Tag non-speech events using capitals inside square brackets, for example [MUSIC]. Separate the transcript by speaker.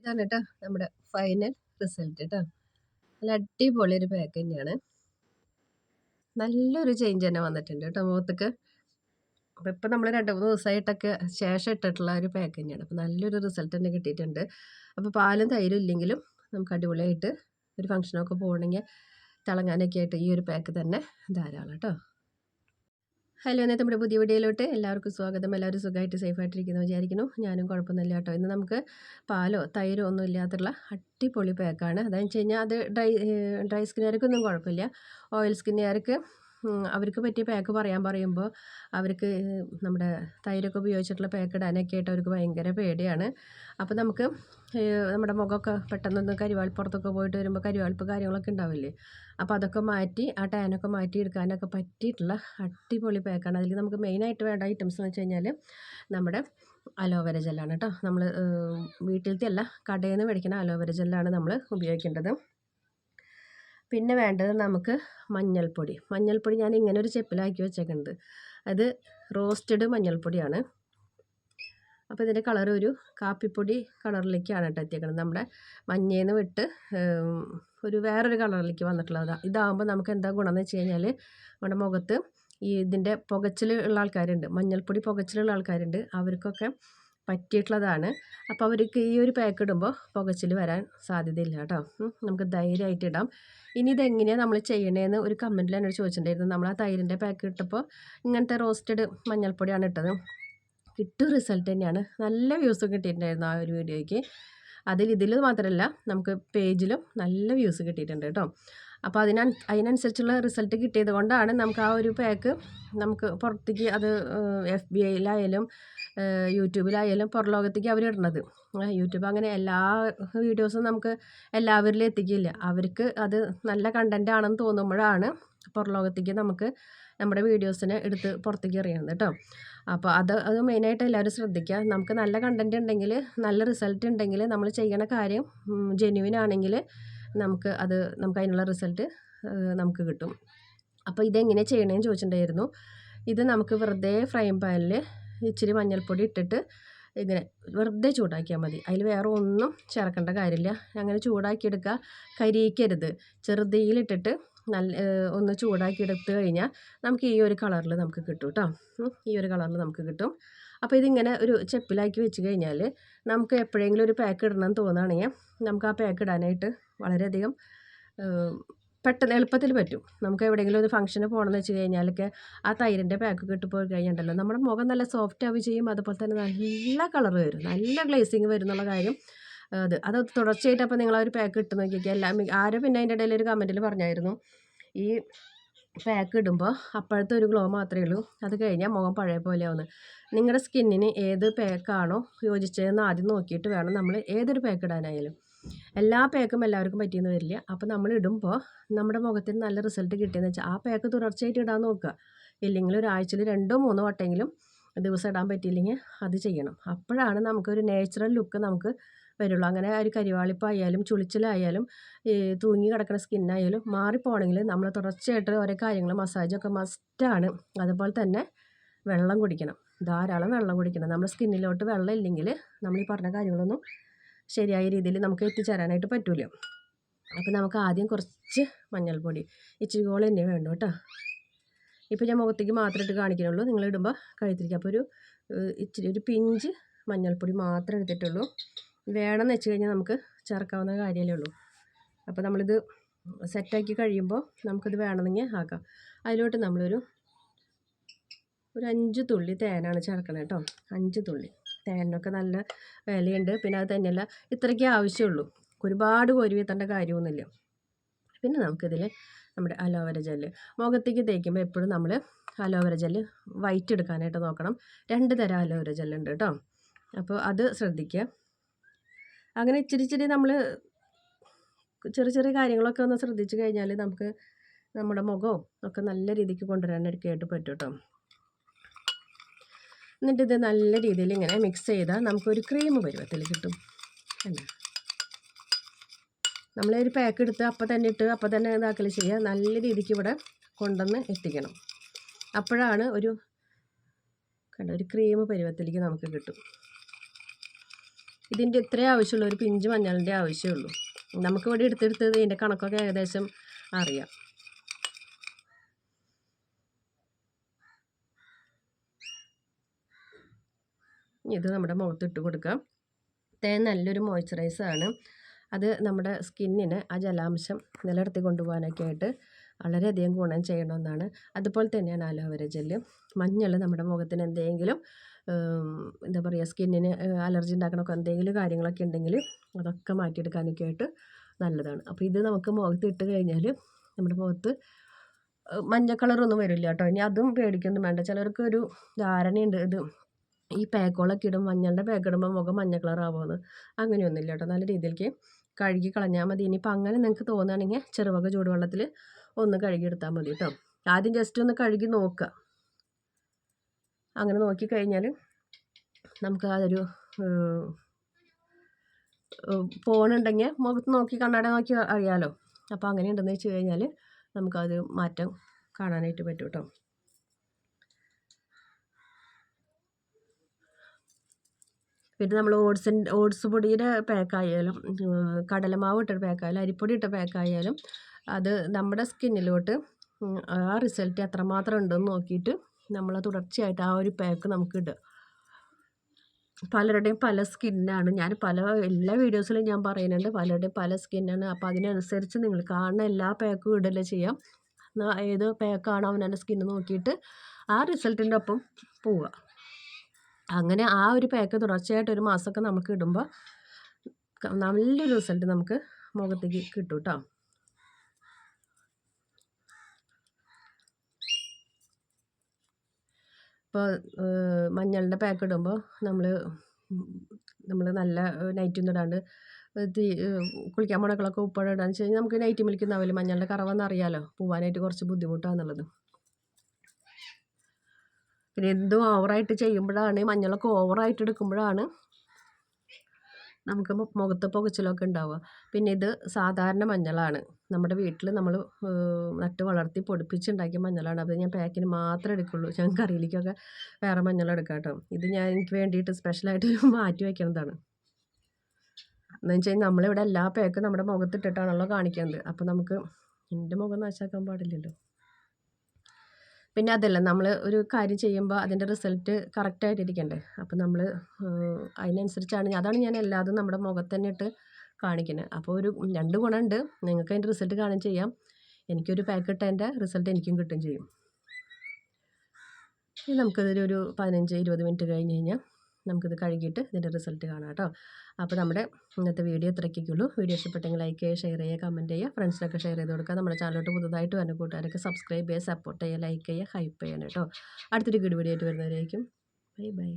Speaker 1: ഇതാണ് കേട്ടോ നമ്മുടെ ഫൈനൽ റിസൾട്ട് കേട്ടോ നല്ല അടിപൊളി ഒരു പാക്ക് തന്നെയാണ്. നല്ലൊരു ചേഞ്ച് തന്നെ വന്നിട്ടുണ്ട് കേട്ടോ മുഖത്തേക്ക്. അപ്പോൾ ഇപ്പം നമ്മൾ രണ്ട് മൂന്ന് ദിവസമായിട്ടൊക്കെ ശേഷം ഇട്ടിട്ടുള്ള ഒരു പാക്ക് തന്നെയാണ്. അപ്പോൾ നല്ലൊരു റിസൾട്ട് തന്നെ കിട്ടിയിട്ടുണ്ട്. അപ്പോൾ പാലും തൈരും ഇല്ലെങ്കിലും നമുക്ക് അടിപൊളിയായിട്ട് ഒരു ഫംഗ്ഷനൊക്കെ പോകണമെങ്കിൽ തിളങ്ങാനൊക്കെ ആയിട്ട് ഈ ഒരു പാക്ക് തന്നെ ധാരാളം കേട്ടോ ഹലോ ഇന്നത്തെ നമ്മുടെ പുതിയ വീഡിയോയിലോട്ട് എല്ലാവർക്കും സ്വാഗതം. എല്ലാവരും സുഖമായിട്ട് സേഫായിട്ടിരിക്കുന്നു വിചാരിക്കുന്നു. ഞാനും കുഴപ്പമൊന്നുമില്ല കേട്ടോ. ഇന്ന് നമുക്ക് പാലോ തൈരോ ഒന്നും ഇല്ലാത്തുള്ള അടിപൊളി പാക്കാണ് അതെന്ന് വെച്ച് കഴിഞ്ഞാൽ അത് ഡ്രൈ ഡ്രൈ സ്കിന്നുകാർക്കൊന്നും കുഴപ്പമില്ല. ഓയിൽ സ്കിന്നുകാർക്ക് അവർക്ക് പറ്റിയ പാക്ക് പറയാൻ പറയുമ്പോൾ അവർക്ക് നമ്മുടെ തൈരൊക്കെ ഉപയോഗിച്ചിട്ടുള്ള പാക്ക് ഇടാനൊക്കെ ആയിട്ട് അവർക്ക് ഭയങ്കര പേടിയാണ്. അപ്പോൾ നമുക്ക് നമ്മുടെ മുഖമൊക്കെ പെട്ടെന്നൊന്ന് കരിവാളിപ്പുറത്തൊക്കെ പോയിട്ട് വരുമ്പോൾ കരിവാളിപ്പ് കാര്യങ്ങളൊക്കെ ഉണ്ടാവില്ലേ? അപ്പോൾ അതൊക്കെ മാറ്റി ആ ടാനൊക്കെ മാറ്റി എടുക്കാനൊക്കെ പറ്റിയിട്ടുള്ള അടിപൊളി പാക്കാണ് അതിൽ നമുക്ക് മെയിനായിട്ട് വേണ്ട ഐറ്റംസ് എന്ന് വെച്ച് കഴിഞ്ഞാൽ നമ്മുടെ അലോവേര ജെല്ലാണ് കേട്ടോ നമ്മൾ വീട്ടിലത്തെ അല്ല കടയിൽ നിന്ന് മേടിക്കുന്ന അലോവേര ജെല്ലാണ് നമ്മൾ ഉപയോഗിക്കേണ്ടത്. പിന്നെ വേണ്ടത് നമുക്ക് മഞ്ഞൾപ്പൊടി. മഞ്ഞൾപ്പൊടി ഞാൻ ഇങ്ങനെ ഒരു ചെപ്പിലാക്കി വെച്ചേക്കുന്നത് അത് റോസ്റ്റഡ് മഞ്ഞൾപ്പൊടിയാണ്. അപ്പോൾ ഇതിന്റെ കളർ ഒരു കാപ്പിപ്പൊടി കളറിലേക്കാണ് കേട്ടോ എത്തിയേക്കുന്നത് നമ്മുടെ മഞ്ഞയിൽ നിന്ന് വിട്ട് ഒരു വേറൊരു കളറിലേക്ക് വന്നിട്ടുള്ളതാണ് ഇതാകുമ്പോൾ നമുക്ക് എന്താ ഗുണമെന്ന് വെച്ച് കഴിഞ്ഞാൽ നമ്മുടെ മുഖത്ത് ഈ ഇതിന്റെ പുകച്ചിൽ ഉള്ള ആൾക്കാരുണ്ട്. മഞ്ഞൾപ്പൊടി പുകച്ചിലുള്ള ആൾക്കാരുണ്ട്. അവർക്കൊക്കെ പറ്റിയിട്ടുള്ളതാണ്. അപ്പോൾ അവർക്ക് ഈ ഒരു പാക്ക് ഇടുമ്പോൾ പുകച്ചിൽ വരാൻ സാധ്യതയില്ല കേട്ടോ. നമുക്ക് ധൈര്യമായിട്ട് ഇടാം. ഇനി ഇതെങ്ങനെയാണ് നമ്മൾ ചെയ്യണേന്ന് ഒരു കമന്റിൽ എന്നോട് ചോദിച്ചിട്ടുണ്ടായിരുന്നു. നമ്മൾ ആ തൈരിന്റെ പാക്ക് ഇട്ടപ്പോൾ ഇങ്ങനത്തെ റോസ്റ്റഡ് മഞ്ഞൾപ്പൊടിയാണ് ഇട്ടത്. കിട്ടും റിസൾട്ട് തന്നെയാണ്. നല്ല വ്യൂസ് കിട്ടിയിട്ടുണ്ടായിരുന്നു ആ ഒരു വീഡിയോയ്ക്ക്. അതിൽ ഇതിൽ മാത്രമല്ല നമുക്ക് പേജിലും നല്ല വ്യൂസ് കിട്ടിയിട്ടുണ്ട് കേട്ടോ. അപ്പോൾ അതിന അതിനനുസരിച്ചുള്ള റിസൾട്ട് കിട്ടിയത് കൊണ്ടാണ് നമുക്ക് ആ ഒരു പാക്ക് നമുക്ക് പുറത്തേക്ക് അത് എഫ് ബി ഐയിലായാലും യൂട്യൂബിലായാലും പുറം ലോകത്തേക്ക് അവർ ഇടുന്നത് യൂട്യൂബ് അങ്ങനെ എല്ലാ വീഡിയോസും നമുക്ക് എല്ലാവരിലും എത്തിക്കില്ല. അവർക്ക് അത് നല്ല കണ്ടന്റ് ആണെന്ന് തോന്നുമ്പോഴാണ് പുറം ലോകത്തേക്ക് നമുക്ക് നമ്മുടെ വീഡിയോസിനെ എടുത്ത് പുറത്തേക്ക് എറിയുന്നത് കേട്ടോ അപ്പോൾ അത് അത് മെയിനായിട്ട് എല്ലാവരും ശ്രദ്ധിക്കുക നമുക്ക് നല്ല കണ്ടന്റ് ഉണ്ടെങ്കിൽ നല്ല റിസൾട്ട് ഉണ്ടെങ്കിൽ നമ്മൾ ചെയ്യണ കാര്യം ജെന്യുവിൻ ആണെങ്കിൽ നമുക്ക് അത് നമുക്ക് അതിനുള്ള റിസൾട്ട് നമുക്ക് കിട്ടും. അപ്പോൾ ഇതെങ്ങനെ ചെയ്യണമെന്ന് ചോദിച്ചിട്ടുണ്ടായിരുന്നു. ഇത് നമുക്ക് വെറുതെ ഫ്രൈ പാനിൽ ഇച്ചിരി മഞ്ഞൾപ്പൊടി ഇട്ടിട്ട് ഇങ്ങനെ വെറുതെ ചൂടാക്കിയാൽ മതി. അതിൽ വേറെ ഒന്നും ചേർക്കേണ്ട കാര്യമില്ല. അങ്ങനെ ചൂടാക്കിയെടുക്കുക. കരിയിക്കരുത്. ചെറുതീയിലിട്ടിട്ട് നല്ല ഒന്ന് ചൂടാക്കിയെടുത്ത് കഴിഞ്ഞാൽ നമുക്ക് ഈ ഒരു കളറിൽ നമുക്ക് കിട്ടും കേട്ടോ. ഈ ഒരു കളറിൽ നമുക്ക് കിട്ടും. അപ്പോൾ ഇതിങ്ങനെ ഒരു ചെപ്പിലാക്കി വെച്ച് കഴിഞ്ഞാൽ നമുക്ക് എപ്പോഴെങ്കിലും ഒരു പാക്ക് ഇടണം തോന്നുകയാണെങ്കിൽ നമുക്ക് ആ പാക്ക് ഇടാനായിട്ട് വളരെയധികം പെട്ടെന്ന് എളുപ്പത്തിൽ പറ്റും. നമുക്ക് എവിടെയെങ്കിലും ഒരു ഫംഗ്ഷന് പോകണമെന്ന് വെച്ച് കഴിഞ്ഞാലൊക്കെ ആ തൈരിന്റെ പാക്ക് കിട്ടിപ്പോയി കഴിഞ്ഞിട്ടുണ്ടല്ലോ. നമ്മുടെ മുഖം നല്ല സോഫ്റ്റ് ആവുകയും ചെയ്യും. അതുപോലെ തന്നെ നല്ല കളർ വരും. നല്ല ഗ്ലേസിങ് വരും എന്നുള്ള കാര്യം അത് അത് തുടർച്ചയായിട്ട് അപ്പോൾ നിങ്ങൾ ആ ഒരു പാക്ക് ഇട്ട് നോക്കിയൊക്കെ എല്ലാം ആരും പിന്നെ അതിന്റെ ഇടയിൽ ഒരു കമന്റിൽ പറഞ്ഞായിരുന്നു. ഈ പാക്ക് ഇടുമ്പോൾ അപ്പോഴത്തെ ഒരു ഗ്ലോ മാത്രമേ ഉള്ളൂ. അത് കഴിഞ്ഞാൽ മുഖം പഴയ പോലെ ആവുന്നത്. നിങ്ങളുടെ സ്കിന്നിന് ഏത് പാക്കാണോ യോജിച്ചതെന്ന് ആദ്യം നോക്കിയിട്ട് വേണം നമ്മൾ ഏതൊരു പാക്ക് ഇടാനായാലും. എല്ലാ പാക്കും എല്ലാവർക്കും പറ്റിയെന്ന് വരില്ല. അപ്പോൾ നമ്മൾ ഇടുമ്പോൾ നമ്മുടെ മുഖത്തിന് നല്ല റിസൾട്ട് കിട്ടിയെന്ന് വെച്ചാൽ ആ പാക്ക് തുടർച്ചയായിട്ട് ഇടാൻ നോക്കുക. ഇല്ലെങ്കിൽ ഒരാഴ്ചയിൽ രണ്ടോ മൂന്നോ വട്ടെങ്കിലും ദിവസം ഇടാൻ പറ്റിയില്ലെങ്കിൽ അത് ചെയ്യണം. അപ്പോഴാണ് നമുക്കൊരു നാച്ചുറൽ ലുക്ക് നമുക്ക് വരുള്ളൂ. അങ്ങനെ ഒരു കരിവാളിപ്പായാലും ചുളിച്ചിലായാലും ഈ തൂങ്ങി കിടക്കുന്ന സ്കിന്നായാലും മാറിപ്പോകണമെങ്കിൽ നമ്മൾ തുടർച്ചയായിട്ട് ഓരോ കാര്യങ്ങൾ മസാജൊക്കെ മസ്റ്റാണ് അതുപോലെ തന്നെ വെള്ളം കുടിക്കണം. ധാരാളം വെള്ളം കുടിക്കണം. നമ്മുടെ സ്കിന്നിലോട്ട് വെള്ളം ഇല്ലെങ്കിൽ നമ്മൾ ഈ പറഞ്ഞ കാര്യങ്ങളൊന്നും ശരിയായ രീതിയിൽ നമുക്ക് എത്തിച്ചേരാനായിട്ട് പറ്റില്ല അപ്പോൾ നമുക്ക് ആദ്യം കുറച്ച് മഞ്ഞൾപ്പൊടി. ഇച്ചിരി ഗോൾ തന്നെ വേണ്ടു കേട്ടോ. ഇപ്പോൾ ഞാൻ മുഖത്തേക്ക് മാത്രം ഇട്ട് കാണിക്കുന്നുള്ളൂ നിങ്ങൾ ഇടുമ്പോൾ കഴുത്തിരിക്കുക അപ്പോൾ ഒരു ഇച്ചിരി ഒരു പിഞ്ച് മഞ്ഞൾപ്പൊടി മാത്രമേ എടുത്തിട്ടുള്ളൂ. വേണമെന്ന് വെച്ച് കഴിഞ്ഞാൽ നമുക്ക് ചേർക്കാവുന്ന കാര്യമല്ലേ ഉള്ളൂ. അപ്പോൾ നമ്മളിത് സെറ്റാക്കി കഴിയുമ്പോൾ നമുക്കിത് വേണമെന്നെങ്കിൽ ആക്കാം. അതിലോട്ട് നമ്മളൊരു ഒരു അഞ്ച് തുള്ളി തേനാണ് ചേർക്കുന്നത് കേട്ടോ. അഞ്ച് തുള്ളി. തേനൊക്കെ നല്ല വിലയുണ്ട്. പിന്നെ അത് തന്നെയല്ല ഇത്രയ്ക്കേ ആവശ്യമുള്ളൂ. ഒരുപാട് കോരി വീത്തേണ്ട കാര്യമൊന്നുമില്ല. പിന്നെ നമുക്കിതിൽ നമ്മുടെ അലോവേര ജെല്ല്. മുഖത്തേക്ക് തേക്കുമ്പോൾ എപ്പോഴും നമ്മൾ അലോവേര ജെല്ല് വൈറ്റ് എടുക്കാനായിട്ട് നോക്കണം. രണ്ട് തരം അലോവേര ജെല്ലുണ്ട് കേട്ടോ. അപ്പോൾ അത് ശ്രദ്ധിക്കുക. അങ്ങനെ ഇച്ചിരി ഇച്ചിരി നമ്മൾ ചെറിയ ചെറിയ കാര്യങ്ങളൊക്കെ ഒന്ന് ശ്രദ്ധിച്ചു കഴിഞ്ഞാൽ നമുക്ക് നമ്മുടെ മുഖവും ഒക്കെ നല്ല രീതിക്ക് കൊണ്ടുവരാനായിട്ട് കേട്ട് പറ്റും കേട്ടോ. എന്നിട്ട് ഇത് നല്ല രീതിയിൽ ഇങ്ങനെ മിക്സ് ചെയ്താൽ നമുക്കൊരു ക്രീം പരുവത്തിൽ കിട്ടും. അല്ലേ നമ്മളൊരു പാക്ക് എടുത്ത് അപ്പം തന്നെ ഇട്ട് അപ്പം തന്നെ ഇതാക്കൽ ചെയ്യുക നല്ല രീതിക്ക് ഇവിടെ കൊണ്ടുവന്ന് എത്തിക്കണം. അപ്പോഴാണ് ഒരു കണ്ട? ഒരു ക്രീം പരുവത്തിലേക്ക് നമുക്ക് കിട്ടും. ഇതിന്റെ ഇത്രേ ആവശ്യമുള്ളൂ. ഒരു പിഞ്ച് മഞ്ഞളിന്റെ ആവശ്യമുള്ളൂ. നമുക്ക് ഇവിടെ എടുത്തെടുത്ത് ഇതിന്റെ കണക്കൊക്കെ ഏകദേശം അറിയാം. ഇത് നമ്മുടെ മുഖത്തിട്ട് കൊടുക്കാം. തേൻ നല്ലൊരു മോയ്സ്ചറൈസാണ് അത് നമ്മുടെ സ്കിന്നിന് ആ ജലാംശം നിലനിർത്തി കൊണ്ടുപോകാനൊക്കെ ആയിട്ട് വളരെയധികം ഗുണം ചെയ്യണമെന്നാണ്. അതുപോലെ തന്നെയാണ് അലോവേര ജെല്ല് മഞ്ഞൾ നമ്മുടെ മുഖത്തിന് എന്തെങ്കിലും എന്താ പറയുക സ്കിന്നിന് അലർജി ഉണ്ടാക്കണമൊക്കെ എന്തെങ്കിലും കാര്യങ്ങളൊക്കെ ഉണ്ടെങ്കിൽ അതൊക്കെ മാറ്റിയെടുക്കാനൊക്കെ ആയിട്ട് നല്ലതാണ്. അപ്പോൾ ഇത് നമുക്ക് മുഖത്ത് ഇട്ട് കഴിഞ്ഞാൽ നമ്മുടെ മുഖത്ത് മഞ്ഞ കളറൊന്നും വരില്ല കേട്ടോ. ഇനി അതും പേടിക്കൊന്നും വേണ്ട. ചിലർക്കൊരു ധാരണയുണ്ട് ഇത് ഈ പാക്കുകളൊക്കെ ഇടും. മഞ്ഞളുടെ പാക്ക് ഇടുമ്പോൾ മുഖം മഞ്ഞ കളർ ആവുമെന്ന് അങ്ങനെയൊന്നുമില്ല കേട്ടോ നല്ല രീതിയിലേക്ക് കഴുകി കളഞ്ഞാൽ മതി. ഇനിയിപ്പോൾ അങ്ങനെ നിങ്ങൾക്ക് തോന്നുകയാണെങ്കിൽ ചെറുവക ചൂടുവെള്ളത്തിൽ ഒന്ന് കഴുകി എടുത്താൽ മതി കേട്ടോ ആദ്യം ജസ്റ്റ് ഒന്ന് കഴുകി നോക്കുക അങ്ങനെ നോക്കിക്കഴിഞ്ഞാൽ നമുക്ക് അതൊരു ഫോണുണ്ടെങ്കിൽ മുഖത്ത് നോക്കി കണ്ണാട നോക്കി അറിയാമല്ലോ അപ്പോൾ അങ്ങനെ ഉണ്ടെന്ന് വെച്ച് കഴിഞ്ഞാൽ നമുക്കത് മാറ്റം കാണാനായിട്ട് പറ്റും കേട്ടോ പിന്നെ നമ്മൾ ഓട്സിന്റെ ഓട്സ് പൊടിയുടെ പാക്കായാലും കടലമാവ് ഇട്ട പാക്കായാലും അരിപ്പൊടി ഇട്ട പാക്കായാലും അത് നമ്മുടെ സ്കിന്നിലോട്ട് ആ റിസൾട്ട് എത്രമാത്രം ഉണ്ടെന്ന് നോക്കിയിട്ട് നമ്മൾ തുടർച്ചയായിട്ട് ആ ഒരു പാക്ക് നമുക്ക് ഇടുക. പലരുടെയും പല സ്കിന്നാണ്. ഞാൻ പല എല്ലാ വീഡിയോസിലും ഞാൻ പറയുന്നുണ്ട് പലരുടെയും പല സ്കിന്നാണ്. അപ്പോൾ അതിനനുസരിച്ച് നിങ്ങൾ കാണുന്ന എല്ലാ പാക്കും ഇടല്ലേ ചെയ്യാം. ഏത് പാക്കാണോ അവനവന്റെ സ്കിന്ന് നോക്കിയിട്ട് ആ റിസൾട്ടിന്റെ ഒപ്പം പോവുക. അങ്ങനെ ആ ഒരു പാക്ക് തുടർച്ചയായിട്ട് ഒരു മാസമൊക്കെ നമുക്ക് ഇടുമ്പോൾ നല്ലൊരു റിസൾട്ട് നമുക്ക് മുഖത്തേക്ക് കിട്ടും കേട്ടോ ഇപ്പോൾ മഞ്ഞളിന്റെ പാക്ക് ഇടുമ്പോൾ നമ്മൾ നമ്മൾ നല്ല നൈറ്റൊന്നും ഇടാണ്ട് തീ കുളിക്കാൻ മുണക്കളൊക്കെ ഉപ്പഴ ഇടാന്ന് വെച്ച് കഴിഞ്ഞാൽ നമുക്ക് നൈറ്റ് മിൽക്കുന്നാവില്ല മഞ്ഞളുടെ കറവെന്ന് പോവാനായിട്ട് കുറച്ച് ബുദ്ധിമുട്ടാണെന്നുള്ളത് പിന്നെ എന്തും ഓവറായിട്ട് ചെയ്യുമ്പോഴാണ് മഞ്ഞളൊക്കെ ഓവറായിട്ട് എടുക്കുമ്പോഴാണ് നമുക്ക് മുഖത്ത് പുകച്ചിലൊക്കെ ഉണ്ടാവുക. പിന്നെ ഇത് സാധാരണ മഞ്ഞളാണ്. നമ്മുടെ വീട്ടിൽ നമ്മൾ നട്ട് വളർത്തി പൊടിപ്പിച്ചുണ്ടാക്കിയ മഞ്ഞളാണ്. അത് ഞാൻ പാക്കിന് മാത്രമേ എടുക്കുള്ളൂ. ഞാൻ കറിയിലേക്കൊക്കെ വേറെ മഞ്ഞൾ എടുക്കാം കേട്ടോ. ഇത് ഞാൻ എനിക്ക് വേണ്ടിയിട്ട് സ്പെഷ്യലായിട്ട് [LAUGHS] മാറ്റി വയ്ക്കുന്നതാണ് എന്ന് വെച്ച് കഴിഞ്ഞാൽ നമ്മളിവിടെ എല്ലാ പാക്കും നമ്മുടെ മുഖത്തിട്ടിട്ടാണല്ലോ കാണിക്കുന്നത്. അപ്പോൾ നമുക്ക് എന്റെ മുഖം നാശാക്കാൻ പാടില്ലല്ലോ. പിന്നെ അതല്ല നമ്മൾ ഒരു കാര്യം ചെയ്യുമ്പോൾ അതിന്റെ റിസൾട്ട് കറക്റ്റായിട്ടിരിക്കണ്ടേ അപ്പം നമ്മൾ അതിനനുസരിച്ചാണ് അതാണ് ഞാൻ എല്ലാതും നമ്മുടെ മുഖത്ത് തന്നെ ഇട്ട് കാണിക്കുന്നത് അപ്പോൾ ഒരു രണ്ട് ഗുണമുണ്ട് നിങ്ങൾക്ക് അതിന്റെ റിസൾട്ട് കാണുകയും ചെയ്യാം. എനിക്കൊരു പാക്ക് ഇട്ടതിന്റെ റിസൾട്ട് എനിക്കും കിട്ടുകയും ചെയ്യും. ഇനി ഒരു പതിനഞ്ച് ഇരുപത് മിനിറ്റ് കഴിഞ്ഞ് കഴിഞ്ഞാൽ നമുക്കിത് കഴുകിയിട്ട് ഇതിന്റെ റിസൾട്ട് കാണാം കേട്ടോ. അപ്പോൾ നമ്മുടെ ഇന്നത്തെ വീഡിയോ ഇത്രയ്ക്കുള്ളൂ വീഡിയോ ഇഷ്ടപ്പെട്ടെങ്കിൽ ലൈക്ക് ചെയ്യുക ഷെയർ ചെയ്യുക കമന്റ് ചെയ്യുക ഫ്രണ്ട്സിനൊക്കെ ഷെയർ ചെയ്ത് കൊടുക്കുക. നമ്മുടെ ചാനലോട്ട് പുതുതായിട്ട് വരുന്ന കൂട്ടുകാരൊക്കെ സബ്സ്ക്രൈബ് ചെയ്യുക സപ്പോർട്ട് ചെയ്യുക ലൈക്ക് ചെയ്യുക ഹൈപ്പ് ചെയ്യണം കേട്ടോ. അടുത്തൊരു ഗുഡ് വീഡിയോ ആയിട്ട് വരുന്നവരായിരിക്കും ബൈ ബൈ